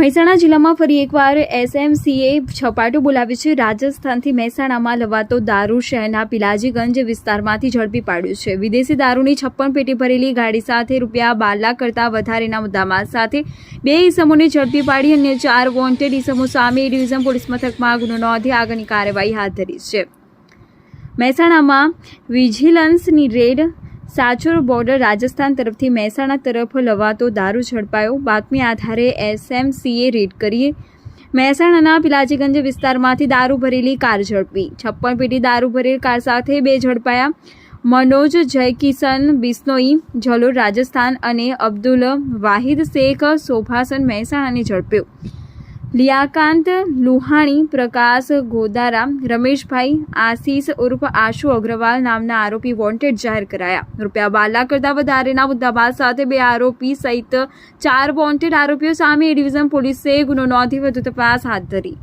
મહેસાણા જિલ્લામાં ફરી એકવાર એસએમસીએ છપાટું બોલાવ્યું છે. રાજસ્થાનથી મહેસાણામાં લવાતો દારૂ શહેરના પિલાજીગંજ વિસ્તારમાંથી ઝડપી પાડ્યું છે. વિદેશી દારૂની છપ્પન પેટી ભરેલી ગાડી સાથે રૂપિયા બાર લાખ કરતાં વધારેના મુદ્દામાલ સાથે બે ઇસમોને ઝડપી પાડી અને ચાર વોન્ટેડ ઈસમો સામે ડિવિઝન પોલીસ મથકમાં ગુનો નોંધી આગળની કાર્યવાહી હાથ ધરી છે. મહેસાણામાં વિજિલન્સની રેડ સાચોર બોર્ડર રાજસ્થાન તરફથી મહેસાણા તરફ લવાતો દારૂ ઝડપાયો. બાતમી આધારે એસએમસીએ રેડ કરીએ. મહેસાણાના પિલાજીગંજ વિસ્તારમાંથી દારૂ ભરેલી કાર ઝડપી. છપ્પન પેટી દારૂ ભરેલ કાર સાથે બે ઝડપાયા. મનોજ જયકિશન બિસ્નોઈ જલોર રાજસ્થાન અને અબ્દુલ વાહિદ શેખ સોભાસન મહેસાણાને ઝડપ્યો. લિયાકાંત, લુહાણી, પ્રકાશ ગોદારા રમેશભાઈ, આશીષ ઉર્ફ આશુ અગ્રવાલ નામના આરોપી વોન્ટેડ જાહેર કરાયા. રૂપિયા બાર લાખ કરતાં વધારેના મુદ્દાબાદ સાથે બે આરોપી સહિત ચાર વોન્ટેડ આરોપીઓ સામે ડિવિઝન પોલીસે ગુનો નોંધી વધુ તપાસ હાથ ધરી.